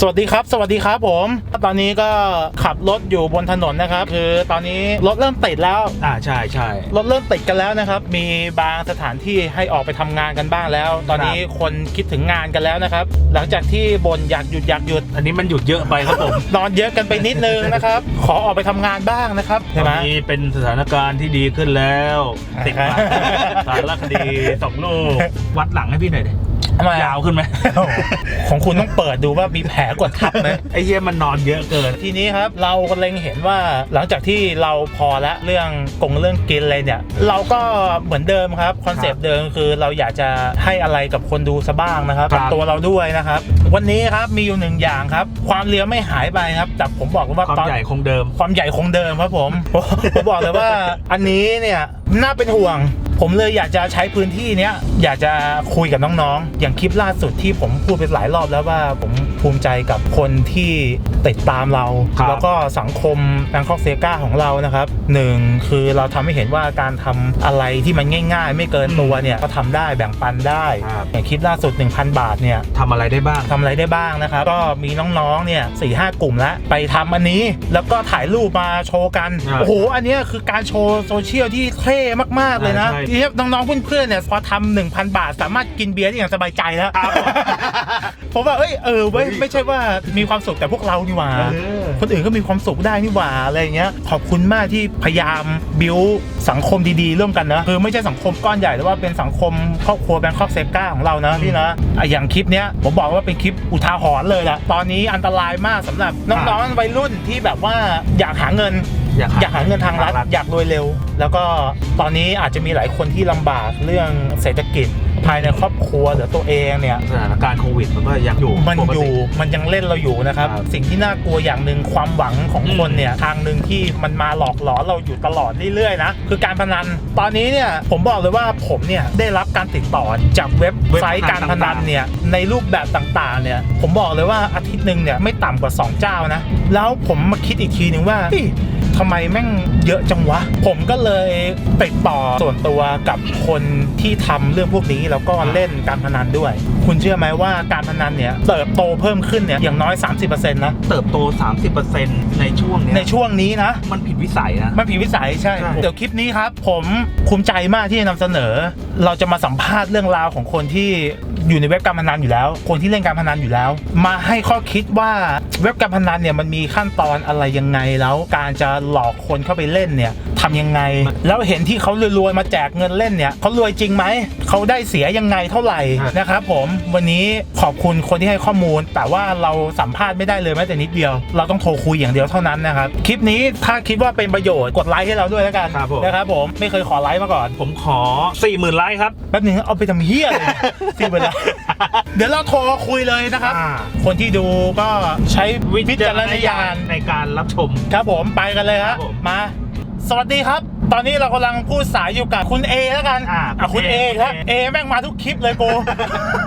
สวัสดีครับ สวัสดีครับผม ตอนนี้ก็ขับรถอยู่บนถนนนะครับ คือตอนนี้รถเริ่มติดแล้วอ่าใช่ใช่รถเริ่มติดกันแล้วนะครับ มีบางสถานที่ให้ออกไปทำงานกันบ้างแล้ว ตอนนี้คนคิดถึงงานกันแล้วนะครับ หลังจากที่บนอยากหยุดอยากหยุด อันนี้มันหยุดเยอะไปครับผมนอนเยอะกันไปนิดนึงนะครับ ขอออกไปทำงานบ้างนะครับตใช่อนไหมนี้เป็นสถานการณ์ที่ดีขึ้นแล้วอ่าติดมาสารคดีสองลูกวัดหลังให้พี่หน่อยดิทำไมยาวขึ้นไหมโอ้โหของคุณต้องเปิดดูว่ามีแผลกดทับไหม ไอ้เหี้ยมันนอนเยอะเกิน ทีนี้ครับเราก็เล็งเห็นว่าหลังจากที่เราพอละเรื่องกงเรื่องกินอะไรเนี่ย เราก็เหมือนเดิมครับคอนเซปต์เดิมคือเราอยากจะให้อะไรกับคนดูซะบ้างนะครับครับ กับตัวเราด้วยนะครับ วันนี้ครับมีอยู่หนึ่งอย่างครับ ความเลี้ยวไม่หายไปครับแต่ผมบอกเลยว่าความตอน ใหญ่คงเดิม ความใหญ่คงเดิมครับผม ผมบอกเลยว่าอันนี้เนี่ยน่าเป็นห่วง ผมเลยอยากจะใช้พื้นที่เนี้ยอยากจะคุยกับน้องๆ อย่างคลิปล่าสุดที่ผมพูดไปหลายรอบแล้วว่าผมภูมิใจกับคนที่ติดตามเรา ครับแล้วก็สังคมแบงคอกเซกาของเรานะครับหนึ่งคือเราทำให้เห็นว่าการทำอะไรที่มันง่าย ๆ ไม่เกินตัวเนี่ยก็ทำได้แบ่งปันได้ ครับ อย่างคลิปล่าสุด 1,000 บาทเนี่ย ทำอะไรได้บ้าง ทำอะไรได้บ้างนะครับ ก็มีน้องๆ เนี่ยสี่ห้ากลุ่มแล้วไปทำอันนี้ แล้วก็ถ่ายรูปมาโชว์กัน อ่าโอ้โห อันเนี้ยคือการโชว์โซเชียลที่เท่มากๆ เลยนะ ใช่ที่น้องๆเพื่อนๆเนี่ยพอทำหนึ่งพันบาท สามารถกินเบียร์ได้อย่างสบายใจแล้วครับผมว่าเอ้ยเออเว้ยเฮ้ยไม่ใช่ว่ามีความสุขแต่พวกเรานี่หว่า เออ คนอื่นก็มีความสุขได้นี่หว่าอะไรอย่างเงี้ยขอบคุณมากที่พยายามบิวสังคมดีๆร่วมกันนะคือไม่ใช่สังคมก้อนใหญ่แต่ว่าเป็นสังคมครอบครัวแบงคอกเซก้าของเรานะพี่นะอะอย่างคลิปเนี้ยผมบอกว่าเป็นคลิปอุทาหรณ์เลยแหละตอนนี้อันตรายมากสำหรับน้องๆวัยรุ่นที่แบบว่าอยากหาเงิน อยากหาอยากหาเงินทางรัฐอยากรวยเร็ว แล้วก็ตอนนี้อาจจะมีหลายคนที่ลำบากเรื่องเศรษฐกิจภายในครอบครัวหรือตัวเองเนี่ยสถานการณ์โควิดมันก็ยังอยู่มันปกอติยู่มันยังเล่นเราอยู่นะครับครับ สิ่งที่น่ากลัวอย่างหนึ่งความหวังของอืมคนเนี่ยทางหนึ่งที่มันมาหลอกหลอนเราอยู่ตลอดเรื่อยๆนะคือการพนัน ตอนนี้เนี่ยผมบอกเลยว่าผมเนี่ยได้รับการติดต่อจากเว็บไซต์การพนันเนี่ยในรูปแบบต่างๆเนี่ยผมบอกเลยว่าอาทิตย์หนึ่งเนี่ยไม่ต่ำกว่า 2 เจ้านะแล้วผมมาคิดอีกทีหนึ่งว่าเฮ้ย ทำไมแม่งเยอะจังวะ ผมก็เลยติดต่อส่วนตัวกับคนที่ทำเรื่องพวกนี้แล้วก็เล่นการพนันด้วย คุณเชื่อไหมว่าการพนันเนี่ยเติบโตเพิ่มขึ้นเนี่ยอย่างน้อย 30%นะ เติบโต 30%ในช่วงเนี้ยในช่วงนี้นะ มันผิดวิสัยนะ มันผิดวิสัยใช่ ใช่ เดี๋ยวคลิปนี้ครับ ผมภูมิใจมากที่จะนำเสนอ เราจะมาสัมภาษณ์เรื่องราวของคนที่ อยู่ในเว็บการพนันอยู่แล้ว คนที่เล่นการพนันอยู่แล้ว มาให้ข้อคิดว่าเว็บการพนันเนี่ยมันมีขั้นตอนอะไรยังไงแล้วการจะหลอกคนเข้าไปเล่นเนี่ยทำยังไง แล้วเห็นที่เขารวยๆมาแจกเงินเล่นเนี่ยเขารวยจริงไหมเขาได้เสียยังไงเท่าไหร่ครับนะครับผมวันนี้ขอบคุณคนที่ให้ข้อมูล แต่ว่าเราสัมภาษณ์ไม่ได้เลยแม้แต่นิดเดียว เราต้องโทรคุยอย่างเดียวเท่านั้นนะครับคลิปนี้ถ้าคิดว่าเป็นประโยชน์กดไลค์ให้เราด้วยแล้วกันครับผมนะครับผมไม่เคยขอไลค์มาก่อน ผมขอ40,000ไลค์ครับแป๊บหนึงเอาไปทำเฮี้ยเลยสิเวลาเดี๋ยวเราโทรคุยเลยนะครับ อ่า คนที่ดูก็ใช้วิจารณญาณในการรับชม ครับผมไปกันเลยครับครับผม มา สวัสดีครับ ตอนนี้เรากำลังพูดสายอยู่กับคุณเอแล้วกันอ่าอะคุณเอคุณครับเอเอแม่งมาทุกคลิปเลยกู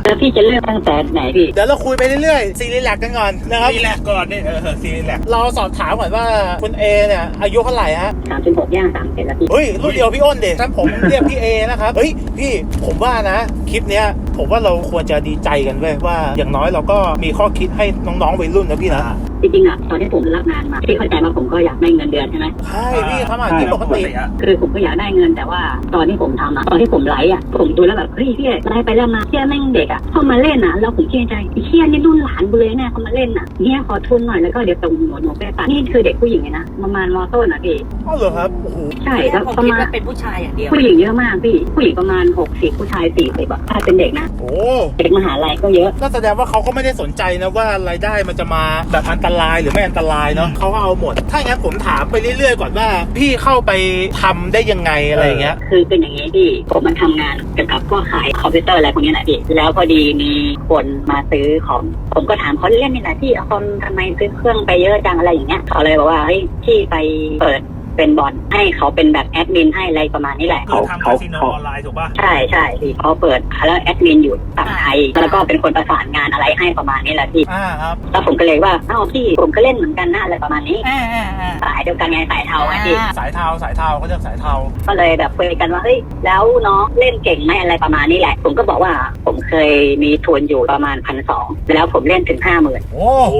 แล้วพี่จะเลือกตั้งแต่ไหนพี่ เดี๋ยวเราคุยไปเรื่อยๆซีรีส์แลกกันก่อนนะครับ ซีแลกก่อนนี่เออซีแลกเราสอบถามก่อนว่าคุณเอเนี่ยอายุเท่าไหร่ฮะ สามสิบหกย่างสามเจ็ดแล้วพี่ เฮ้ยรุ่นเดียวพี่อ้นเด็กท่านผมเรียกพี่เอนะครับ เฮ้ยพี่ผมว่านะ คลิปเนี้ยผมว่าเราควรจะดีใจกันเว้ยว่าอย่างน้อยเราก็มีข้อคิดให้น้องๆวัยรุ่นนะพี่นะ จริงๆอะ ตอนที่ผมรับงานมา พี่เข้าใจว่าผมก็อยากได้เงินเดือนใช่ไหมใช่พี่ทำอาชีพปกติคือผมก็อยากได้เงินแต่ว่าตอนที่ผมทำอะตอนที่ผมไลฟ์อะผมดูแล้วแบบเฮ้ยพี่ไลฟ์ไปแล้วมาเชี่ยแม่งเด็กอะเข้ามาเล่นอะแล้วผมเชื่อใจไอ้เชี่ยนี่รุ่นหลานกูเลยเนี่ยเขามาเล่นอะเนี่ยขอทุนหน่อยแล้วก็เดี๋ยวส่งหนูหนูไปตัดนี่คือเด็กผู้หญิงไงนะประมาณมอต้นอะพี่อ๋อเหรอครับโอ้โหใช่แล้วผมประคิดมาณว่าเป็นผู้ชายอย่างเดียวผู้หญิงเยอะมากพี่ผู้หญิงประมาณหกสิบผู้ชายสี่สิบอะถ้าเป็นเด็กนะโอ้เด็กมหาลัยก็เยอะก็แสดงว่าเขาก็ไม่ได้สนใจนะว่ารายได้มันจะมาแบบอันตรายหรือไม่อันตรายเนาะเขาก็เอาหมด ถ้าอย่างนั้นผมถามไปเรื่อยๆก่อนว่า พี่เข้าไปทำได้ยังไงอะไรอย่างเงี้ย คือเป็นอย่างนี้พี่ผมมาทำงานเกี่ยวกับพวกขายคอมพิวเตอร์อะไรพวกนี้แหละพี่แล้วพอดีมีคนมาซื้อของผมก็ถามเขาเล่นนี่แหละพี่คอมทำไมซื้อเครื่องไปเยอะจังอะไรอย่างเงี้ยเขาเลยบอกว่าเฮ้ยพี่ไปเปิด เเป็นบอลให้เขาเป็นแบบแอดมินให้อะไรประมาณนี้แหละคือเขาทำเขาคาสิโนเขาออนไลน์ถูกป่ะใช่ใช่พี่เขาเปิดแล้วแอดมินอยู่ต่างไทยแล้วก็เป็นคนประสานงานอะไรให้ประมาณนี้แหละพี่อ่าครับแล้วผมก็เลยว่าอ้าวพี่ผมก็เล่นเหมือนกันนะอะไรประมาณนี้อ่าอ่าอ่าสายเดียวกันไงสายเทาไงพี่อ่าสายเทาสายเทาเขาเรียกสายเทาก็เลยแบบคุยกันว่าเฮ้ยแล้วน้องเล่นเก่งไหมอะไรประมาณนี้แหละ ผมก็บอกว่าผมเคยมีทุนอยู่ประมาณพันสองแล้วผมเล่นถึงห้าหมื่นโอ้โอ้โห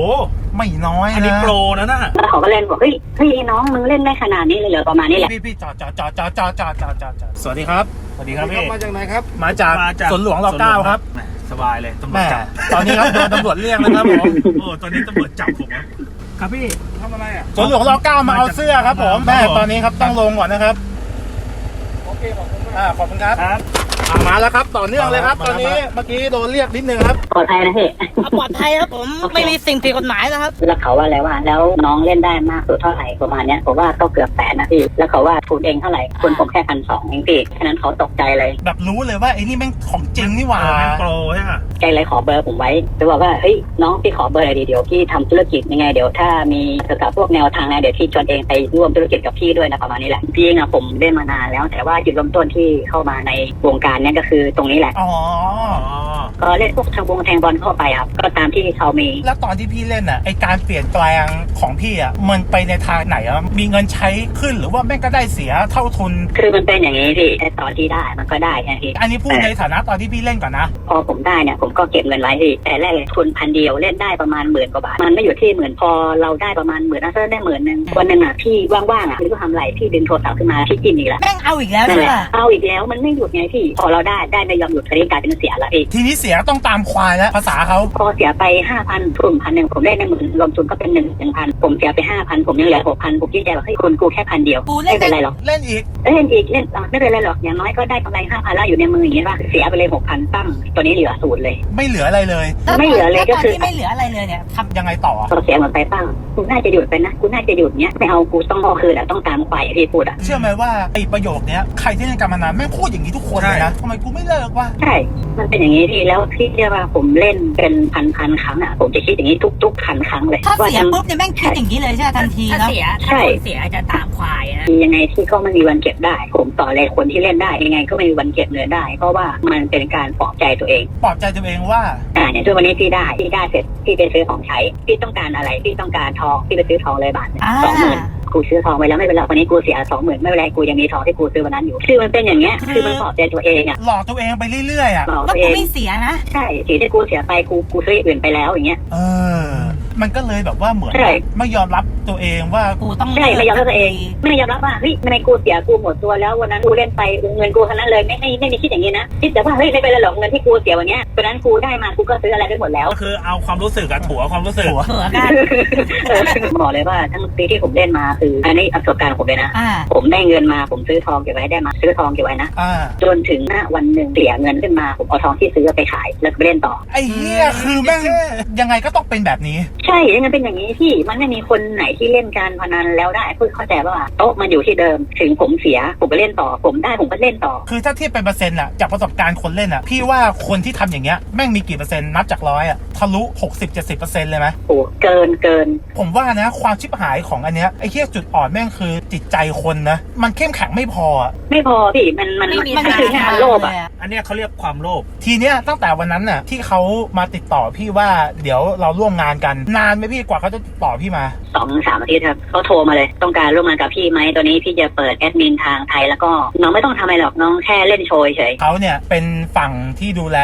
ไม่น้อยอันนี้นะโปรนะน่ะแล้วเขาก็เล่นบอกเฮ้ยเฮ้ยน้องมึงเล่นได้ขนาดนี้เลยเหรอประมาณนี้แหละ พี่พี่จอดจอดจอดจอดจอดจอดจอดจอดจอดสวัสดีครับ สวัสดีครับพี่ มาจากไหนครับมาจากมาจากสวนหลวงรอเก้าครับแหมสบายเลยตำรวแม่จจับตอนนี้ครับโดนตำรวจเรียกนะครับผมโอ้ตอนนี้ตำรวจจับผมครับครับพี่ ทำอะไรอะ สวนหลวงรอเก้ามาเอาเสื้อครับผมครับแม่ผมตอนนี้ครับต้องลงก่อนนะครับ โอเค ขอบคุณมากอ่าขอบคุณครับ ครับอะ มาแล้วครับ ต่อเนื่องเลยครับมาตแล้อวนนี้มาแล้วเมื่อกี้โดนเรียกนิดนึงครับ ปลอดภัยนะพี่เอาปลอดภัยครับผมไม่มีสิ่งผิดกฎหมายนะครับ แล้วเขาว่าอะไรว่า แล้วน้องเล่นได้มากสุดเท่าไหร่ประมาณเนี้ยผมว่าก็เกือบแสนนะพี่ แล้วเขาว่าทุนเองเท่าไหร่ทุนผมแค่พันสองเองพี่แค่นั้นเขาตกใจเลย แบบรู้เลยว่าไอ้นี่แม่งของจริงนี่หว่าเออแม่งโปรใช่ไหมใจเลยขอเบอร์ผมไว้จะบอกว่าเฮ้ยน้องพี่ขอเบอร์อะไรดีเดี๋ยวพี่ทำธุรกิจยังไงเดี๋ยวถ้ามีเกี่ยวกับพวกแนวทางนะเดี๋ยวพี่ชวนเองไปร่วมธุรกิจกับพี่ด้วยนะประมาณนี้แหละพี่เองอะผมเล่นมานานแล้ว แต่ว่าจุดเริ่มต้นที่เข้ามาในวงการเนี้ยก็คือตรงนี้แหละอ๋ออ๋อก็เล่นพวกทางวงแทงบอลเข้าไปครับ ก็ตามที่เขามี แล้วตอนที่พี่เล่นอะไอการเปลี่ยนแปลงของพี่อะมันไปในทางไหนอะมีเงินใช้ขึ้นหรือว่าแม่งก็ได้เสียเท่าทุน คือมันเป็นอย่างนี้พี่แต่ตอนที่ได้มันก็ได้ไงพี่อันนี้พูดในฐานะตอนที่พี่เล่นก่อนนะ พอผมได้เนี่ยผมก็เก็บเงินไว้พี่แต่แรกเลยทุนพันเดียวเล่นได้ประมาณหมื่นกว่าบาทมันไม่อยู่ที่หมื่นพอเราได้ประมาณหมื่นนะเซอร์ได้หมื่นหนึ่งวันหนึ่งอะพี่ว่างๆอะไม่รู้ทำอะไรพี่ดึงโทรศัพท์ขึ้นมาพี่กินอีกแล้วแม่งเอาอีกแล้วนั่ใช่นแหไหมละเอาอีกแล้วมันไม่หยุดไงพี่พอเราได้ได้ไม่ยอมหยุดคราวนี้กลายเป็นเสียละเองทีนี้เสียต้องตามควายแล้วภาษาเขาพอเสียไปห้าพันทุนพันหนึ่งผมได้ในหมื่นรวมทุนก็เป็นหนึ่งหนึ่งพันผมเสียไปห้าพันผมยังเหลือหกพันผมยิ่งใจว่าเฮ้ยคุณกูแค่พันเดียวกูเล่ไม่นเป็นไรหรอกเล่นอีกเล่นอีกเล่นอะไม่เป็นไรหรอกอย่างน้อยก็ได้กำไรห้าพันแล้วอยู่ในมืออย่างนี้ป่ะเสียไปเลยหกพันตั้งตัวนี้เหลือศูนย์เลย ไม่เหลืออะไรเลย แล้วไม่เหลือเลยแวก็ตอนคือที่ไม่เหลืออะไรเลยเนี่ยทำยังไงต่ออะพอเสียหมดไปตั้งกูน่าจะหยุดไปนะกูน่าจะหยุดเนี้ยไม่เอากูต้องเอาคืนอะต้องตามควายที่พูดอะ เชื่อไหมว่าไอ้ประโยคเนี้ยใครที่เล่นการพนันแม่งพูดอย่างนี้ทุกคนเลยนะทำไมกูไม่เลิกวะใช่ มันเป็นอย่างนี้พี่แล้วพี่เชื่อว่าผมเล่นเป็นพันพันๆครั้งอะผมจะคิดอย่างนี้ทุกๆพันครั้งเลยถ้าว่าเสียทั้งปุ๊บเนี่ยแม่งคิดอย่างนี้เลยใช่ไหมทันทีถ้าแล้วเสียใช่ถ้าคนเสียจะตามควายนะมียังไงที่ก็ไม่มีวันเก็บได้ ผมต่อเลยคนที่เล่นได้ยังไงก็ไม่มีวันเก็บเงินได้ เพราะว่ามันเป็นการปลอบใจตัวเอง ปลอบใจตัวเองว่าอ่าอย่างช่วงวันนี้พี่ได้พี่ได้เสร็จพี่ไปซื้อของใช้พี่ต้องการอะไรพี่ต้องการทองพี่ไปซื้อทองเลยบาทหนึ่งอ่าสองหมื่น กูซื้อทองไปแล้วไม่เป็นไรวันนี้กูเสียสองหมื่นไม่เป็นไรกูยังมีทองที่กูซื้อวันนั้นอยู่คือมันเป็นอย่างเงี้ยคือมันปลอบใจตัวเองอะหลอกตัวเองไปเรื่อยๆอะปลอบว่าตัวเอกูงไม่เสียนะ ใช่สิ่งที่กูเสียไปกูกูซื้ออย่างอื่นไปแล้วอย่างเงี้ย เออ มันก็เลยแบบว่าเหมือน ใช่ ไม่ยอมรับตัวเองว่า กูต้องใช่ไม่ยอมรับตัวเอง ไม่ยอมรับว่าเฮ้ยทำไมกูเสียกูหมดตัวแล้ววันนั้นกูเล่นไปเงินกูเท่านั้นเลยไม่ไม่ไม่มีคิดอย่างนี้นะคิดแต่ว่าเฮ้ยไม่เป็นไรหรอกเงินที่กูเสียวันเนี้ยวันนั้นกูได้มากูก็ซื้ออะไรได้หมดแล้ว ก็คือเอาความรู้สึกอะถัวความรู้สึก ถัวเผื่อกันบอกเลยว่าทั้งปีที่ผมเล่นมาคืออันนี้ประสบการณ์ของผมเลยนะ อ่า ผมได้เงินมาผมซื้อทองเก็บไว้ได้มาซื้อทองเก็บไว้นะอ่า จนถึงหน้าวันหนึ่งเสียเงินขึ้นมาผมเอาทองที่ซื้อไปขายแล้วก็ไปเล่นต่อ ไอ้เหี้ยคือแม่งยังไงก็ต้องเป็นแบบนี้ ใช่ช่ยังไงเป็นอย่างนี้ที่มันไม่มีคนไหนที่เล่นการพนันแล้วได้เพื่อเข้าใจว่าโต๊ะมันอยู่ที่เดิม ถึงผมเสียผมก็เล่นต่อ ผมได้ผมก็เล่นต่อ คือถ้าเทียบเป็นเปอร์เซ็นต์อะจากประสบการณ์คนเล่นอะพี่ว่าคนที่ทำอย่างเงี้ยแม่งมีกี่เปอร์เซ็นต์นับจากร้อยอะ ทะลุ 60-70%เลยไหมโอ้เกินเกิน ผมว่านะความชิบหายของอันเนี้ยไอ้เหี้ยจุดอ่อนแม่งคือจิตใจคนนะ มันเข้มแข็งไม่พออะไม่พอพี่มันมันไม่มีมันทางคือแค่มันโลภอะอันเนี้ยเขาเรียกความโลภทีเนี้ยตั้งแต่วันนั้นน่ะที่เขามาติดต่อพี่ว่าเดี๋ยวเราร่วมงานกันนานไหมพี่กว่าเขาจะติดต่อพี่มา สองสามอาทิตย์ครับเขาโทรมาเลย ต้องการร่วมงานกับพี่ไหมตอนนี้พี่จะเปิดแอดมินทางไทยแล้วก็น้องไม่ต้องทำอะไรหรอกน้องแค่เล่นโชว์เฉย เขาเนี่ยเป็นฝั่งที่ดูแล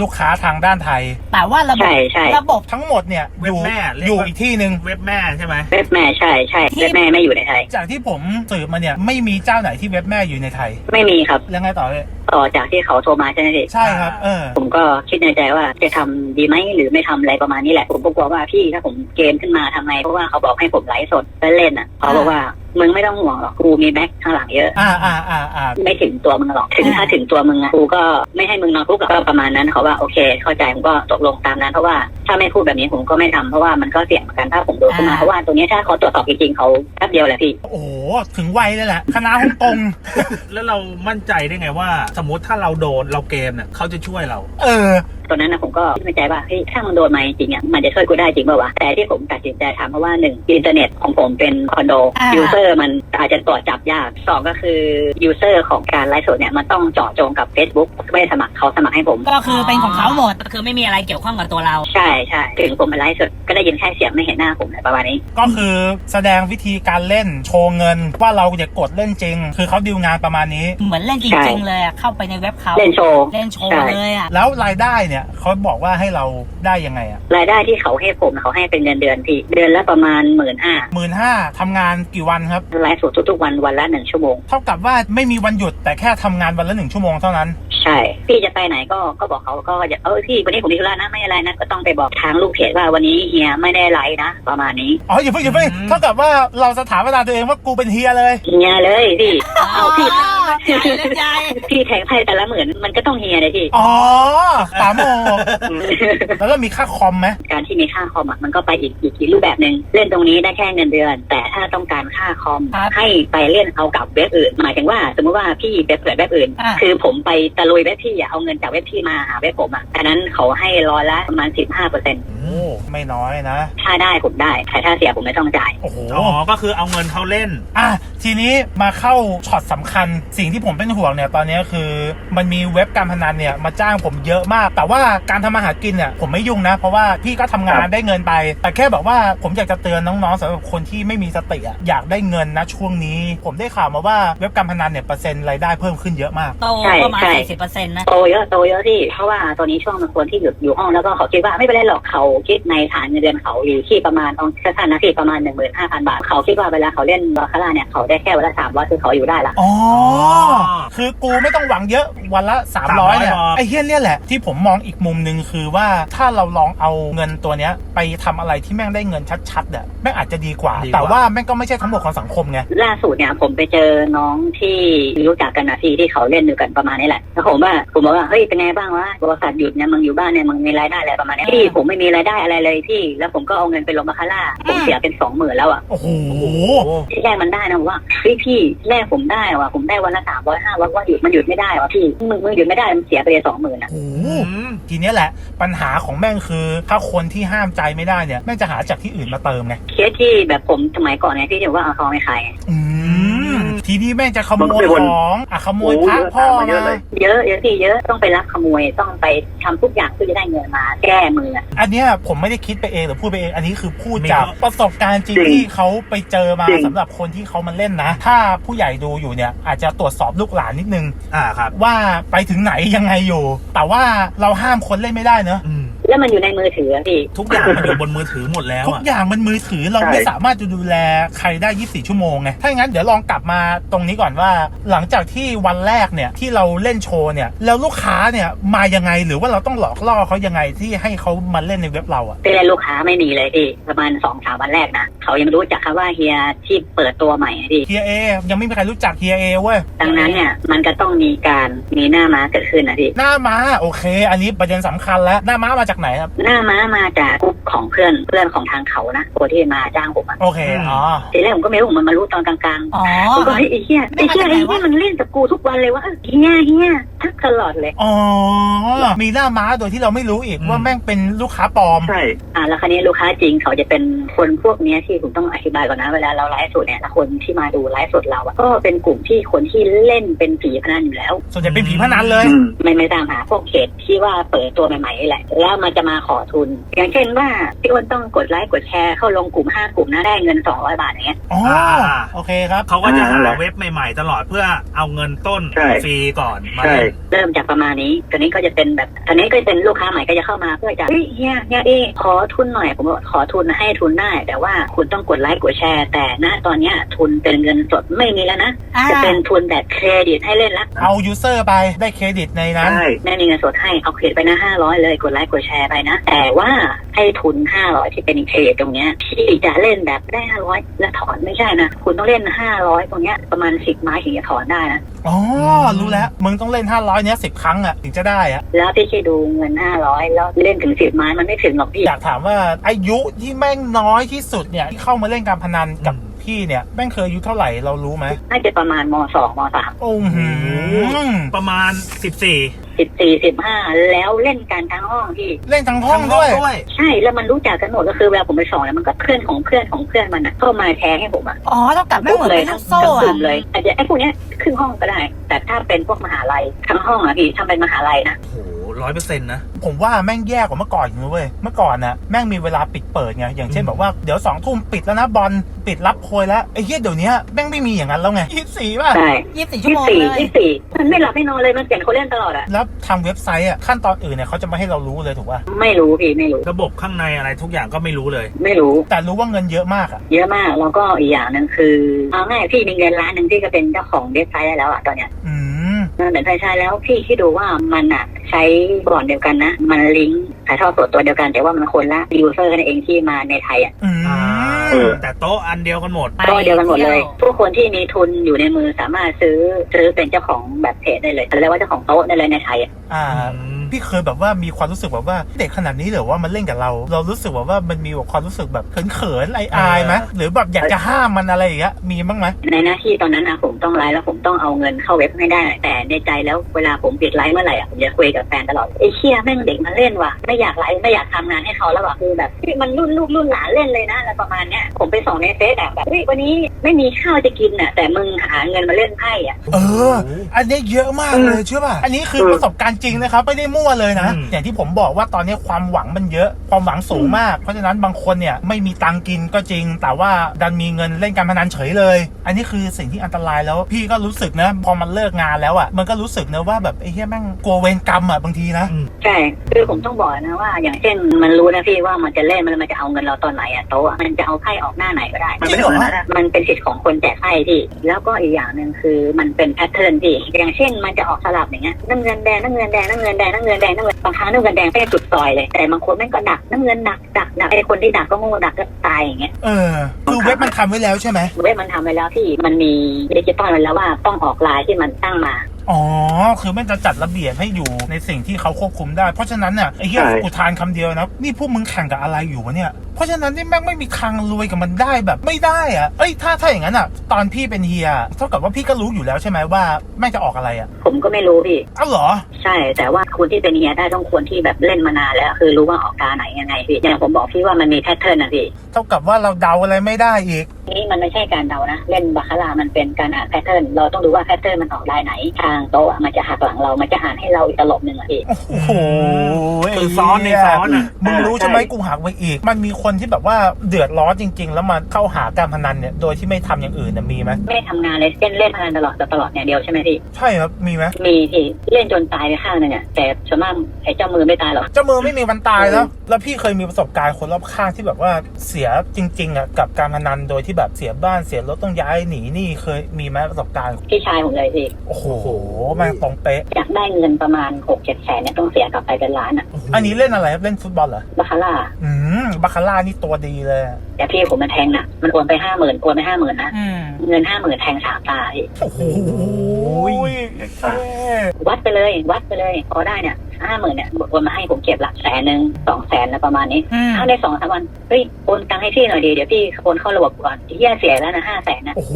ลูกค้าทางด้านไทย แต่ว่าระบบใช่ใช่ระบบทั้งหมดเนี่ยอเว็บยู่แม่เรียอยู่ว่าอีกที่หนึ่งเว็บแม่ใช่ไหมเว็บแม่ใช่ใช่ที่เว็บแม่ไม่อยู่ในไทย จากที่ผมสืบมาเนี่ยไม่มีเจ้าไหนที่เว็บแม่อยู่ในไทย ไม่มีครับแล้วไงต่อเลยต่อจากที่เขาโทรมาใช่ไหมพี่ใช่ครับ เออ ผมก็คิดในใจว่าจะทำดีไหมหรือไม่ทำอะไรประมาณนี้แหละ ผมก็กลัวว่าพี่ถ้าผมเกมขึ้นมาทำไงเพราะว่าเขาบอกให้ผมไลฟ์สดแล้วเล่นอะเขาบอกว่า มึงไม่ต้องห่วงหรอกกูมีแบ็คข้างหลังเยอะ อ่าอ่าอ่าอ่า ไม่ถึงตัวมึงหรอกถึงถ้าถึงตัวมึงอะกูก็ไม่ให้มึงนอนคุกอะก็ประมาณนั้นเขาว่าโอเค เข้าใจผมก็ตกลงตามนั้น เพราะว่าถ้าไม่พูดแบบนี้ผมก็ไม่ทำเพราะว่ามันก็เสี่ยงเหมือนกันถ้าผมโดนขึ้นมาอ่า เพราะว่าตัวเนี้ยถ้าเขาตรวจสอบจริงๆเขาแป๊บเดียวแหละพี่ โอ้โห ถึงวัยเลยแหละคณะฮ่องกง แล้วเรามั่นใจได้ไงว่า สมมติถ้าเราโดนเราเกมเนี่ยเขาจะช่วยเรา เออ ตอนนั้นนะผมก็คิดในใจว่าเฮ้ยถ้ามันโดนมาจริงๆอะมันจะช่วยกูได้จริงป่าวะแต่ที่ผมตัดสินใจทำเพราะว่าหนึ่งอินเทอร์เน็ตของผมเป็นคอนโดอ่ายูเซอร์อร์มันอาจจะตรวจจับยากสองก็คือยูเซอร์ของการไลฟ์สดเนี่ยมันต้องเจาะจงกับ Facebook ไม่ได้สมัครเขาสมัครให้ผม ก็คือเป็นของเขาหมดก็คือไม่มีอะไรเกี่ยวข้องกับตัวเรา ใช่ใช่ถึงผมไปไลฟ์สดก็ได้ยินแค่เสียงไม่เห็นหน้าผมอะไรประมาณนี้ ก็คือแสดงวิธีการเล่นโชว์เงิน ว่าเราจะกดเล่นจริง คือเขาดีลงานประมาณนี้ เหมือนเล่นจใช่ริงๆเลยอะเข้าไปในเว็บเขาเล่นโชว์ เล่นโชว์ใช่ เลยอะ แล้วรายได้เนี่ยเขาบอกว่าให้เราได้ยังไงอะรายได้ที่เขาให้ผมเขาให้เป็นเดือนเดือนๆพี่เดือนละประมาณหมื่นห้าหมื่นห้าทำงานกี่วันครับไลฟ์สดทุกๆวันวันละหนึ่งชั่วโมง เท่ากับว่าไม่มีวันหยุดแต่แค่ทำงานวันละหนึ่งชั่วโมงเท่านั้น ใช่ พี่จะไปไหนก็ก็บอกเขาก็จะเออพี่วันนี้ผมมีธุระนะไม่อะไรนะก็ต้องไปบอกทางลูกเพจว่าวันนี้เฮียไม่ได้ไลฟ์นะ ประมาณนี้อ๋ออย่าเพิ่งอย่าเพิ่งอืมเท่ากับว่าเราสถาปนาตัวเองว่ากูเป็นเฮียเลย เฮียเลยพี่เอาพี่ใหญ่เล่นใหญ่พี่แทงไพ่แต่ละหมื่นมันก็ต้องเฮียเลยพี่อ๋อสามโมงแล้วก็มีค่าคอมไหมการที่มีค่าคอมอะมันก็ไปอีกอีกอีกรูปแบบหนึ่งเล่นตรงนี้ได้แค่เงินเดือน แต่ถ้าต้องการค่าคอมครับให้ไปเล่นเอากับเว็บอื่นหมายถึงว่า สมมติว่าพี่ไปเปิดเว็บอื่นอ่าคือผมไปตะลุยเว็บพี่อะเอาเงินจากเว็บพี่มาหาเว็บผมอะอันนั้นเขาให้ร้อยละประมาณสิบห้าเปอร์เซ็นต์โอ้ไม่น้อยนะ ถ้าได้ผมได้แต่ถ้าเสียผมไม่ต้องจ่ายโอ้โหอ๋อก็คือเอาเงินเขาเล่นอะ ทีนี้มาเข้าช็อตสำคัญ สิ่งที่ผมเป็นห่วงเนี่ยตอนนี้คือ มันมีเว็บการพนันเนี่ยมาจ้างผมเยอะมาก แต่ว่าการทำมาหากินเนี่ยผมไม่ยุ่งนะ เพราะว่าพี่ก็ทำงานได้เงินไป แต่แค่แบบว่าผมอยากจะเตือนน้องๆสำหรับคนที่ไม่มีสติอะอยากได้เงินนะช่วงนี้ ผมได้ข่าวมาว่าเว็บการพนันเนี่ยเปอร์เซ็นต์รายได้เพิ่มขึ้นเยอะมากโตใช่ประมาณใช่สี่สิบเปอร์เซ็นต์นะโตเยอะโตเยอะที่เพราะว่าตอนนี้ช่วงมันควรที่หยุดอยู่ห้องแล้วก็เขาคิดว่าไม่เป็นไรหรอกเขาคิดในฐานเงินเดือนเขาอยู่ที่ประมาณเอาสั้นๆนะที่ประมาณหนึ่งหมื่นห้าพันบาทเขาคิดว่าเวลาเขาเล่นบาคาร่าเนี่ยเขาได้แค่วันละสามร้อยคือเขาอยู่ได้ละ อ๋อ คือกูไม่ต้องหวังเยอะวันละ300เนี่ยพอ ไอ้เฮี้ยเนี่ยแหละ ที่ผมมองอีกมุมหนึ่งคือว่าถ้าเราลองเอาเงินตัวเนี้ย ไปทำอะไรที่แม่งได้เงินชัดๆอะแม่งอาจจะดีกว่า ดีกว่า แต่ว่าแม่งก็ไม่ใช่ทั้งหมดของสังคมไง ล่าสุดเนี่ยผมไปเจอน้องที่รู้จักกันนะพี่ที่เขาเล่นด้วยกันประมาณนี้แหละแล้วผมว่าผมบอกว่าเฮ้ยเป็นไงบ้างวะบริษัทหยุดเนี่ยมึงอยู่บ้านเนี่ยมึงมีรายได้อะไรประมาณนี้พี่ผมไม่มีรายได้อะไรเลยพี่ แล้วผมก็เอาเงินไปลงบาคาร่าผมเสียเป็นสองหมื่นแล้วอะโอ้โห ที่แรกมันได้นะผมว่าเฮ้ยพี่แรกผมได้ว่ะผมได้วันละสามร้อยห้าร้อยว่าหยุดมันหยุดไม่ได้ว่ะพี่มึงมึงหยุดไม่ได้มันเสียไปเลยสองหมื่นอะโอ้โหอืมทีเนี้ยแหละ ปัญหาของแม่งคือ ถ้าคนที่ห้ามใจไม่ได้เนี่ยแม่งจะหาจากที่อื่นมาเติมไงเคสที่แบบผมสมัยก่อนเนี่ยพี่จะว่าเอาเขาไม่ขายอืม ทีนี้แม่งจะขโมมันก็ยไปวนของอะขโมยพระพ่อมาเยอะเยอะที่เยอะต้องไปลักขโมยต้องไปทำทุกอย่างเพื่อจะได้เงินมาแก้มืออะอันเนี้ยผมไม่ได้คิดไปเองหรือพูดไปเองอันนี้คือพูดมีจากเขาประสบการณ์จริงจริงที่เขาไปเจอมาจริงสำหรับคนที่เขามาเล่นนะ ถ้าผู้ใหญ่ดูอยู่เนี่ย อาจจะตรวจสอบลูกหลานนิดนึงอ่าครับว่าไปถึงไหนยังไงอยู่ แต่ว่าเราห้ามคนเล่นไม่ได้เนอะอืม แล้วมันอยู่ในมือถืออะพี่ ทุกอย่างมันอยู่บนมือถือหมดแล้วทุกอะอย่างมันมือถือเราใช่ ไม่สามารถจะดูแลใครได้ 24 ชั่วโมงไง ถ้าอย่างนั้นเดี๋ยวลองกลับมาตรงนี้ก่อนว่า หลังจากที่วันแรกเนี่ยที่เราเล่นโชว์เนี่ยแล้วลูกค้าเนี่ยมายังไงหรือว่าเราต้องหลอกล่อเขายังไงที่ให้เขามาเล่นในเว็บเราอะ เป็นลูกค้าไม่มีเลยพี่ประมาณสองสามวันแรกนะเขายังไม่รู้จักคำว่าเฮียที่เปิดตัวใหม่อะพี่ เฮียเอยังไม่มีใครรู้จักเฮียเอเว้ย ดังนั้นเนี่ยมันก็ต้องมีการมีหน้าม้าเกิดขึ้นนะพี่ หน้าม้าโอเค อันนี้ประเด็นสำคัญแล้ว หน้าม้ามาจากไหนครับ หน้าม้ามาจากกลุ่มของเพื่อนเพื่อนของทางเขานะตัวที่มาจ้างผมอะโอเค อ๋อ ทีแรกผมก็ไม่รู้ผมมันมารู้ตอนกลางๆอ๋อผมก็เฮ้ยไอ้เหี้ยไอ้เหี้ยไม่ไอ้เข้าใจเหี้ยว่ามันเล่นกับกูทุกวันเลยว่าเฮียเฮียทักตลอดเลย อ๋อ มีหน้าม้าโดยที่เราไม่รู้อีกอืมว่าแม่งเป็นลูกค้าปลอม ใช่ อ่าแล้วคราวนี้ลูกค้าจริงเขาจะเป็นคนพวกเนี้ยที่ผมต้องอธิบายก่อนนะเวลาเราไลฟ์สดเนี่ยแล้วคนที่มาดูไลฟ์สดเราอะก็เป็นกลุ่มที่คนที่เล่นเป็นผีพนันอยู่แล้ว ส่วนใหญ่เป็นผีพนันเลย ไม่ไม่ตามหาพวกเขตที่ว่าเปิดตัวใหม่ๆนี่แหละ แล้วมันจะมาขอทุน อย่างเช่นว่าพี่อ้วนต้องกดไลค์กดแชร์เข้าลงกลุ่มห้ากลุ่มนะได้เงินสองร้อยบาทอย่างเงี้ย อ๋อโอเคครับ เขาก็จะอ่านั่หานแหละเว็บใหม่ๆ ตลอดเพื่อเอาเงินต้นใช่ ฟรีก่อนมาเล่นเริ่มจากประมาณนี้ตอนนี้ก็จะเป็นแบบตอนนี้ก็จะเป็นลูกค้าใหม่ก็จะเข้ามาเพื่อจะเฮ้ยเฮียเฮียเอขอทุนหน่อยผมบอกขอทุนให้ทุนได้ แต่ว่าคุณต้องกดไลค์กดแชร์ แต่ณตอนเนี้ยทุนเป็นเงินสดไม่มีแล้วนะ อ่าจะเป็นทุนแบบเครดิตให้เล่นละเอายูเซอร์ไปได้เครดิตในนั้นไม่มีเงินสดให้เอาเครดิตไปนะห้าร้อยเลยกดไลค์กดแชร์ไปนะ แต่ว่าให้ทุนห้าร้อยที่เป็นเครดิตตรงเนี้ยที่จะเล่นแบบได้ห้าร้อยแล้วถอนไม่ใช่นะ คุณต้องเล่นห้าร้อยตรงเนี้ยประมาณสิบไม้ถึงจะถอนได้นะอ๋อ รู้แล้ว มึงต้องเล่น 500 เนี้ยสิบครั้งอะ ถึงจะได้อะ แล้วพี่คิดดูเงินห้าร้อยแล้วเล่นถึงสิบไม้มันไม่ถึงหรอกพี่ อยากถามว่าอายุที่แม่งน้อยที่สุดเนี่ย ที่เข้ามาเล่นการพนันกับพี่เนี่ย แม่งเคยอายุเท่าไหร่เรารู้ไหมน่าจะประมาณมสองมสามโอ้โหประมาณ 14 สิบสี่สิบห้าแล้วเล่นกันทั้งห้องพี่ เล่นทั้งห้องด้วย ใช่แล้วมันรู้จักกันหมดก็คือเวลาผมไปสอนแล้วมันก็เพื่อนของเพื่อนของเพื่อนมันอะเข้ามาแชร์ให้ผมอะอ๋อเท่ากับไม่เหมือนเลยเป็นทั้ลูงกโซ่ทั้งกลุ่อะมเลยอาจจะไอ้พวกเนี้ยครึ่งห้องก็ได้ แต่ถ้าเป็นพวกมหาลัยทั้งห้องอะพี่ถ้าเป็นมหาลัยนะโอ้โห ร้อยเปอร์เซ็นต์นะผมว่าแม่งแย่กว่าเมื่อก่อนอีกนะเว้ยเมื่อก่อนน่ะแม่งมีเวลาปิดเปิดไงอย่างเช่นอืมแบบว่าเดี๋ยวสองทุ่มปิดแล้วนะบอลปิดรับโพยแล้วไอ้เหี้ยเดี๋ยวนี้แม่งไม่มีอย่างนั้นแล้วไงยี่สี่ป่ะใช่ยี่สิบสี่ชั่วยี่โมงสี่เลยยี่สี่มันไม่หลับไม่นอนเลยมันเปลี่ยนคนเล่นตลอดอะแล้วทางเว็บไซต์อะขั้นตอนอื่นเนี่ยเขาจะไม่ให้เรารู้เลยถูกป่ะไม่รู้พี่ไม่รู้ ระบบข้างในอะไรทุกอย่างก็ไม่รู้เลย ไม่รู้แต่รู้ว่าเงินเยอะมากอะเยอะมากแล้วก็อีกอย่างหนึ่งคือเอาง่ายพี่มีเงินล้านหนึ่งที่ก็เป็นเจ้าของเว็บไซต์ได้แล้วอะตอนเนี้ยอืม นั่นแต่ใช่แล้วพี่ที่ดูว่ามันอะใช้บอร์ดเดียวกันนะ มันลิงก์ถ่ายทอดสดตัวเดียวกัน แต่ว่ามันคนละยูเซอร์กันเองที่มาในไทยอะอืมอ่าแต่โต๊ะอันเดียวกันหมดก็เดียวกันหมดเลยทุกคนที่มีทุนอยู่ในมือสามารถซื้อซื้อเป็นเจ้าของแบบเพจได้เลยเรียกว่าเจ้าของโต๊ะได้เลยในไทยอะอ่า พี่เคยแบบว่ามีความรู้สึกแบบว่าเด็กขนาดนี้เหรือว่ามันเล่นกับเรา เรารู้สึกแบบว่ามันมีแบบความรู้สึกแบบเขินๆอายๆไหมหรือแบบอยากจะห้ามมันอะไรอย่างเงี้ยมีบ้างไหมในหน้าที่ตอนนั้นนะผมต้องไลฟ์แล้วผมต้องเอาเงินเข้าเว็บให้ได้ แต่ในใจแล้วเวลาผมปิดไลฟ์เมื่อไหร่อะผมจะคุยกับแฟนตลอดไอ้เชี่ยแม่งเด็กมาเล่นว่ะไม่อยากไลฟ์ไม่อยากทำงานให้เขาแล้วว่ะคือแบบเฮ้ยมันรุ่นลูกรุ่นหลานเล่นเลยนะอะไรประมาณเนี้ยผมไปส่องในเฟซอะแบบเฮ้ยวันนี้ไม่มีข้าวจะกินอะแต่มึงหาเงินมาเล่นไพ่อะเออ อันนี้เยอะมากเลยใช่ป่ะอันนี้คือประสบการณ์จริงนะครับไม่ได้มั่วเลยนะ อืม อย่างที่ผมบอกว่าตอนนี้ความหวังมันเยอะ ความหวังสูงมาก เพราะฉะนั้นบางคนเนี่ยไม่มีตังค์กินก็จริง แต่ว่าดันมีเงินเล่นการพนันเฉยเลย อันนี้คือสิ่งที่อันตรายแล้วพี่ก็รู้สึกนะ พอมันเลิกงานแล้วอะ มันก็รู้สึกนะว่าแบบไอ้เหี้ยแม่งกลัวเวรกรรมอะบางทีนะ ใช่คือผมต้องบอกนะว่า อย่างเช่นมันรู้นะพี่ว่ามันจะเล่นมันมันจะเอาเงินเราตอนไหนอะโต๊ะอะมันจะเอาไพ่ออกหน้าไหนก็ได้ มันไม่ได้จริงเหรอนะมันเป็นสิทธิ์ของคนแจกไพ่พี่ แล้วก็อีกอย่างหนึ่งคือมันเป็นแพทเทิร์นพี่ อย่างเช่นมันจะออกสลับอย่างเงี้ยน้ำเงินแดงน้ำเงินแดงน้ำเงินแดงน้ำเงินแดงน้ำเงินบางครั้งน้ำเงินแดงไม่ได้จุดซอยเลย แต่บางคนแม่งก็ดักน้ำเงินดักดักดักไอ้คนที่ดักก็โง่ดักก็ตายอย่างเงี้ยเออคือเว็บมันทำไว้แล้วใช่ไหมเว็บมันทำไว้แล้วที่มันมีดิจิตอลไว้แล้วว่าต้องออกลายที่มันตั้งมาอ๋อ คือมันจะจัดระเบียบให้อยู่ในสิ่งที่เขาควบคุมได้ เพราะฉะนั้นเนี่ยไอ้เหี้ยใช่อุทานคำเดียวนะ นี่พวกมึงแข่งกับอะไรอยู่วะเนี่ย เพราะฉะนั้นนี่แม่งไม่มีทางรวยกับมันได้แบบไม่ได้อะเอ้ยถ้าถ้าอย่างนั้นอะตอนพี่เป็นเฮียเท่ากับว่าพี่ก็รู้อยู่แล้วใช่ไหมว่าแม่งจะออกอะไรอะผมก็ไม่รู้พี่ เอ้าเหรอ ใช่ แต่ว่าคนที่เป็นเฮียได้ต้องคนที่แบบเล่นมานานแล้ว คือรู้ว่าออกตาไหนยังไงพี่อย่างผมบอกพี่ว่ามันมีแพทเทิร์นนะพี่เท่ากับว่าเราเดาอะไรไม่ได้อีก นี่มันไม่ใช่การเดานะ เล่นบาคาร่ามันเป็นการอ่านแพทเทิร์นเราต้องดูว่าแพทเทิร์นมันออกลายไหน ทางโต๊ะอะมันจะหักหลังเรา มันจะอ่านให้เราอีกตลบหนึ่งอะพี่ โอ้โหคือซ้อนในซ้อนอะ มึงรู้ใช่ไหมกูหักไปอีก มันมีคนที่แบบว่าเดือดร้อนจริง ๆ แล้วมาเข้าหาการพนันเนี่ยโดยที่ไม่ทำอย่างอื่นเนี่ยมีไหมไม่ได้ทำงานเลยเล่นเล่นพนันตลอดตลอดเนี่ยเดียวใช่ไหมพี่ ใช่ครับมีไหมมีพี่เล่นจนตายไปข้างหนึงอะแต่ส่วนมากไอ้เจ้ามือไม่ตายหรอกเจ้ามือไม่มีวันตายแล้ว แล้วพี่เคยมีประสบการณ์คนรอบข้างที่แบบว่าเสียจริงๆอะกับการพนันโดยที่แบบเสียบ้านเสียรถต้องย้ายหนีหนี่เคยมีไหมประสบการณ์พี่ชายผมเลยพี่โอ้โหแม่งตรงเป๊ะ อยากได้เงินประมาณหกเจ็ดแสนเนี่ยต้องเสียกลับไปเป็นล้านอะอันนี้เล่นอะไรครับเล่นฟุตบอลเหรอบาคาร่า อืมบาคาร่านี่ตัวดีเลยแต่พี่ผมมันแทงน่ะ มันโอนไปห้าหมื่นโอนไปห้าหมื่นนะ อืมเงินห้าหมื่นแทงสามตาพี่โอ้โหแค่วัดไปเลย วัดไปเลย พอได้เนี่ย ห้าหมื่นเนี่ยโอนมาให้ผมเก็บหลักแสนหนึ่งสองแสนแล้วประมาณนี้อืมถ้าได้สองสามวันเฮ้ยโอนตังค์ให้พี่หน่อยดีเดี๋ยวพี่โอนเข้าระบบก่อนที่แย่เสียแล้วนะห้าแสนนะโอ้โห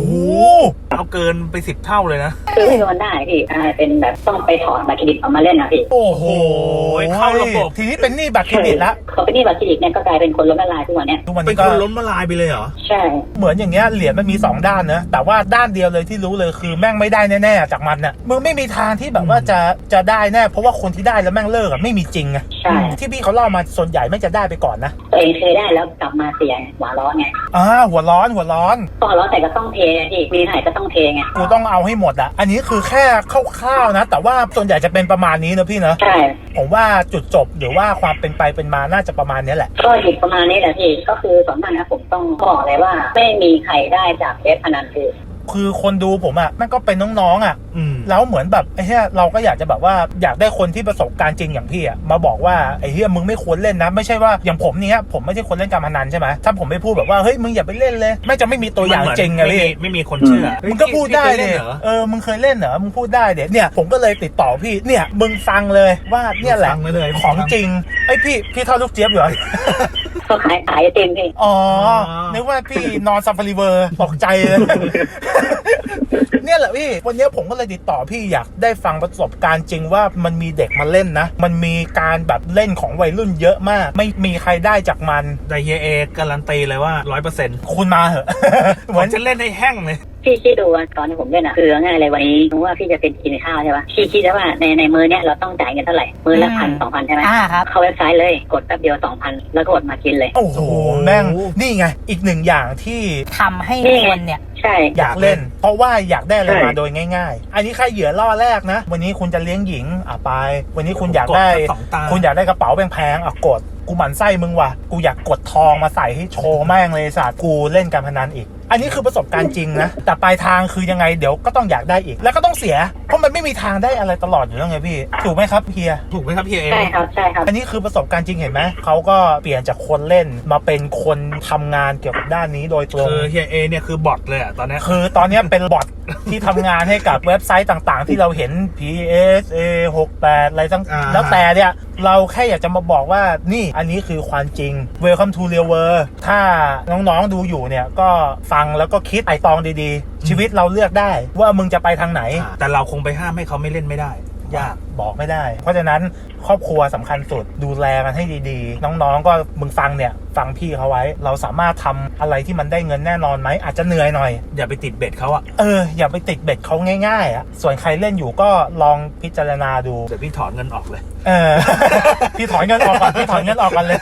เอาเกินไปสิบเท่าเลยนะคือไม่โอนได้พี่กลายเป็นแบบต้องไปถอนบัตรเครดิตออกมาเล่นนะพี่โอ้โหเข้าระบบทีนี้เป็นหนี้บัตรเครดิตละเขาเป็นหนี้บัตรเครดิตเนี่ยก็กลายเป็นคนล้มละลายทุกวันเนี้ยทุกวันเป็นนี้ก็คนล้มละลายไปเลยเหรอใช่เหมือนอย่างเงี้ยเหรียญมันมีสองด้านเนอะแต่ว่าด้านเดียวเลยที่รู้เลยคือแม่งไม่ได้แน่ๆจากมันน่ะมึงไม่มีทางที่แบบว่าจะจะได้แน่เพราะว่าคนที่ได้แล้วแม่งเลิกอะไม่มีจริงอะใช่ ที่พี่เขาเล่ามาส่วนใหญ่ไม่งจะได้ไปก่อนนะตัวเองเคยได้แล้วกลับมาเสียหัวร้อนไงอ่าหัวร้อนหัวร้อน ก็หัวร้อนแต่ก็ต้องเทไงพี่มีเท่าไหร่ก็ต้องเทไงกูต้องเอาให้หมดอะอันนี้คือแค่คร่าวๆนะ แต่ว่าส่วนใหญ่จะเป็นประมาณนี้นะพี่เนอะใช่ผมว่าจุดจบหรือว่าความเป็นไปเป็นมาน่าจะประมาณเนี้ยแหละ ก็หยุดประมาณนี้แหละพี่ก็คือสอนมันนะผมต้องบอกเลยว่า ไม่มีใครได้จากเว็บพนันคือ คือคนดูผมอะแม่งก็เป็นน้องๆอะอืมแล้วเหมือนแบบไอ้เหี้ยเราก็อยากจะแบบว่าอยากได้คนที่ประสบการณ์จริงอย่างพี่อะมาบอกว่าไอ้เหี้ยมึงไม่ควรเล่นนะไม่ใช่ว่าอย่างผมเนี้ยผมไม่ใช่คนเล่นการพนันใช่ไหมถ้าผมไม่พูดแบบว่าเฮ้ยมึงอย่าไปเล่นเลยไม่จะไม่มีตัวอย่างจริงไงไม่พี่มีไม่มีคนเชื่อมึงก็พูดได้เลเลยยเหรอเออมึงเคยเล่นเหรอมึงพูดได้เดี๋ยวเนี่ยผมก็เลยติดต่อพี่เนี่ยมึงฟังเลยว่าเนี่ยแหละฟังไว้เลยของจริงไอ้ยพี่พี่เท่าลูกเจี๊ยบเหรอ เขาขายขายไอติมพี่อ๋ออ๋อนึกว่าพี่นอนซัมฟารีเวอร์ตกใจเลย เนี่ยแหละพี่ วันนี้ผมก็เลยติดต่อพี่อยากได้ฟังประสบการณ์จริงว่ามันมีเด็กมาเล่นนะ มันมีการแบบเล่นของวัยรุ่นเยอะมาก ไม่มีใครได้จากมันแต่เฮียเอการันตีเลยว่าร้อยเปอร์เซ็นต์คุณมาเหอะ เหเหมืมืออนนจะเล่นในแห้งเลย พี่คิดดูว่าตอนที่ผมเล่นอะคือง่ายเลยวันนี้สมมติว่าพี่จะเป็นกินข้าวใช่ปะพี่คิดแล้วว่าในในมือเนี้ยเราต้องจ่ายเงินเท่าไหร่มือละอืมพันสองพันใช่ไหมอ่าครับ เข้าเว็บไซต์เลยกดแป๊บเดียวสองพันแล้วก็กดมากินเลย โอ้โหแม่งนี่ไง อีกหนึ่งอย่างที่ทำให้คนเนี่ย ใช่ อยากเล่น เพราะว่าอยากได้อะไรใช่ มาโดยง่าย ๆ อันนี้แค่เหยื่อล่อแรกนะ วันนี้คุณจะเลี้ยงหญิงอะไป วันนี้คุณอยากได้ กดสักสองตา คุณอยากได้กระเป๋าแพงๆอะกด กูหมั่นไส้มึงว่ะ กูอยากกดทองมาใส่ให้โชว์แม่งเลยสัตว์กูเล่นการพนันอีก อันนี้คือประสบการณ์จริงนะ แต่ปลายทางคือยังไงเดี๋ยวก็ต้องอยากได้อีก แล้วก็ต้องเสีย เพราะมันไม่มีทางได้อะไรตลอดอยู่แล้วไงพี่ ถูกไหมครับเฮีย ถูกไหมครับเฮียเอใช่ครับใช่ครับ อันนี้คือประสบการณ์จริงเห็นไหม เขาก็เปลี่ยนจากคนเล่นมาเป็นคนทำงานเกี่ยวกับด้านนี้โดยตรง คือเฮียเอเนี่ยคือบอทเลยอะตอนเนี้ย คือตอนนี้เป็นบอทที่ทำงานให้กับเว็บไซต์ต่างๆ ที่เราเห็น PSA 68อะไรทั้งอ่า แล้วแต่เนี่ย เราแค่อยากจะมาบอกว่านี่อันนี้คือความจริง Welcome to Real World ถ้าน้องๆดูอยู่เนี่ยก็ฟังแล้วก็คิดไอตองดีๆ ชีวิตเราเลือกได้ ว่ามึงจะไปทางไหนอ่าแต่เราคงไปห้ามให้เขาไม่เล่นไม่ได้ ยากบอกไม่ได้ เพราะฉะนั้นครอบครัวสำคัญสุดดูแลกันให้ดีๆ น้องๆ ก็มึงฟังเนี่ยฟังพี่เขาไว้ เราสามารถทำอะไรที่มันได้เงินแน่นอนไหมอาจจะเหนื่อยหน่อย อย่าไปติดเบ็ดเขาอะเอออย่าไปติดเบ็ดเขาง่ายๆอะส่วนใครเล่นอยู่ก็ลองพิจารณาดูเดี๋ยวพี่ถอนเงินออกเลย เออพี่ถอนเงินออกก่อนพี่ถอนเงินออกก่อนเลย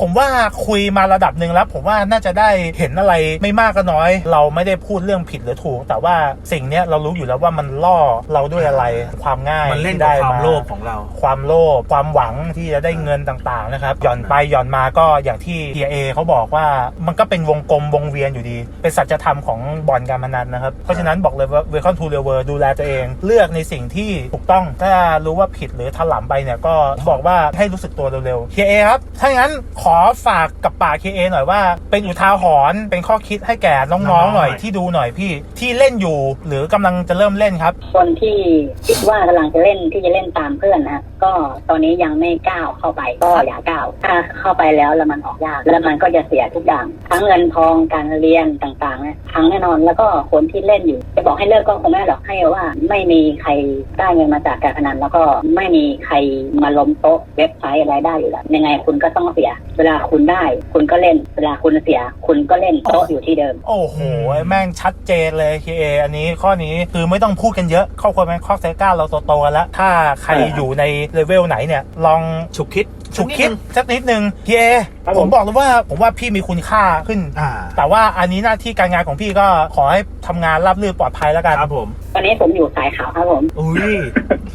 ผมว่าคุยมาระดับหนึ่งแล้ว ผมว่าน่าจะได้เห็นอะไรไม่มากก็น้อย เราไม่ได้พูดเรื่องผิดหรือถูก แต่ว่าสิ่งเนี้ยเรารู้อยู่แล้วว่ามันล่อเราด้วยอะไรความง่ายมันเล่นที่กับได้ความมาโลภของเรา ความโลภความหวังที่จะได้เงินต่างๆนะครับหย่อนไปหย่อนมาก็อย่างที่ TA เขาบอกว่ามันก็เป็นวงกลมวงเวียนอยู่ดี เป็นสัจธรรมของบ่อนการพนันนะครับ เพราะฉะนั้นบอกเลยว่า Welcome to Real World ดูแลตัวเอง เลือกในสิ่งที่ถูกต้องถ้ารู้ว่าผิดหรือถลำไปเนี่ยก็บอกว่าให้รู้สึกตัวเร็วๆ KA ครับ ถ้าอย่างนั้นขอฝากกับป่าก KA หน่อยว่า เป็นอุทาหรณ์เป็นข้อคิดให้แก่น้องๆหน่อยน้องๆหน่อยที่ดูหน่อยพี่ที่เล่นอยู่หรือกำลังจะเริ่มเล่นครับ คนที่คิดว่ากำลังจะเล่นที่จะเล่นตามเพื่อนนะก็ตอนนี้ยังไม่ก้าวเข้าไปก็อย่าก้าวถ้าเข้าไปแล้วแล้วมันออกยาก แล้วมันก็จะเสียทุกอย่าง ทั้งเงินทองการเรียนต่างๆนะทั้งแน่นอนแล้วก็คนที่เล่นอยู่ จะบอกให้เลิกก็คงไม่หรอกให้ว่า ไม่มีใครได้เงินมาจากการพนันแล้วก็ไม่มีใครมาล้มโต๊ะเว็บไซต์อะไรได้อยู่แล้วยังไงคุณก็ต้องเสีย เวลาคุณได้ คุณก็เล่น เวลาคุณเสีย คุณก็เล่นโต๊ะอยู่ที่เดิม โอ้โหแม่งชัดเจนเลย KA อันนี้ข้อนี้คือไม่ต้องพูดกันเยอะครอบครัวแมงคอกไซก้าเราโตๆกันแล้ว ถ้าใครเอออยู่ในเลเวลไหนเนี่ย ลองฉุกคิด ฉุกคิดสักนิดนึง KA ครับผผมมบอกเลยว่าผมว่าพี่มีคุณค่าขึ้น อ่าแต่ว่าอันนี้หน้าที่การงานของพี่ก็ขอให้ทำงานราบรื่นปลอดภัยแล้วกันครับผมตอนนี้ผมอยู่สายขาวครับผม อุ้ย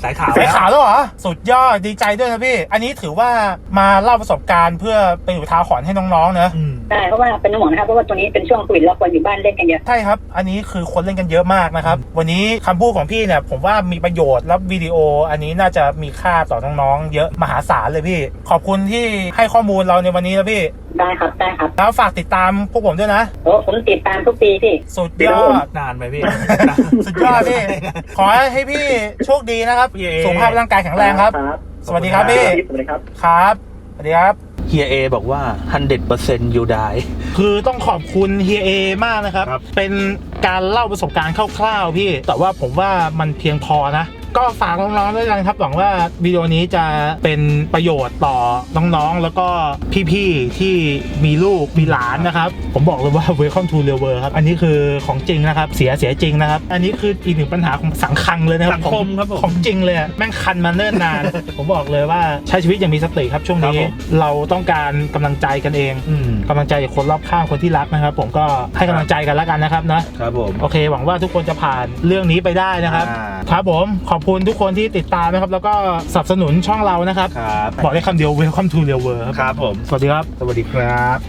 สายขาวสายแล้วขาวแล้วเหรอ สุดยอดดีใจด้วยนะพี่ อันนี้ถือว่ามาเล่าประสบการณ์เพื่อเป็นอุทาหรณ์ให้น้องๆนะอืมใช่เพราะว่าเป็นห่วงนะครับเพราะว่าตัวนี้เป็นช่วงโควิดแล้วคนอยู่บ้านเล่นกันเยอะ ใช่ครับ อันนี้คือคนเล่นกันเยอะมากนะครับ วันนี้คำพูดของพี่เนี่ยผมว่ามีประโยชน์แล้ววิดีโอ อันนี้น่าจะมีค่าต่อน้องๆเยอะมหาศาลเลยพี่ขอบคุณที่ให้ข้อมูลเราในวันนี้นะพี่ ได้ครับได้ครับ แล้วฝากติดตามพวกผมด้วยนะ โอ้ผมติดตามทุกปีพี่ สุดยอด นานไหมพี่ สุดยอดพี่ ขอให้พี่โชคดีนะครับ เย้ สุขภาพร่างกายแข็งแรงครับ สวัสดีครับพี่ สวัสดีครับ ครับ สวัสดีครับ เฮียเอบอกว่า 100% you die คือต้องขอบคุณเฮียเอมากนะครับ ครับ เป็นการเล่าประสบการณ์คร่าวๆพี่ แต่ว่าผมว่ามันเพียงพอนะ ก็ฝากน้องๆด้วยกันครับหวังว่าวิดีโอนี้จะเป็นประโยชน์ต่อน้องๆ แล้วก็พี่ๆที่มีลูกมีหลานนะครับ ผมบอกเลยว่า Welcome to Real World ครับ อันนี้คือของจริงนะครับ เสียเสียจริงนะครับ อันนี้คืออีกหนึ่งปัญหาของสังคังเลยนะครับสังคมของครับผม ของจริงเลยอะแม่งคันมาเนิ่นนาน ผมบอกเลยว่าใช้ชีวิตอย่างมีสติครับช่วงครับนี้ผม เราต้องการกำลังใจกันเองอืมกำลังใจจากคนรอบข้างคนที่รักนะครับ ผมก็ให้กำลังใจกันแล้วกันนะครับนะ ครับผม โอเค หวังว่าทุกคนจะผ่านเรื่องนี้ไปได้นะครับ อ่า ครับผม ขอบคุณทุกคนที่ติดตามนะครับ แล้วก็สนับสนุนช่องเรานะครับ ครับ บอกได้คำเดียว Welcome to Real World ครับ ครับผม สวัสดีครับ สวัสดีครับ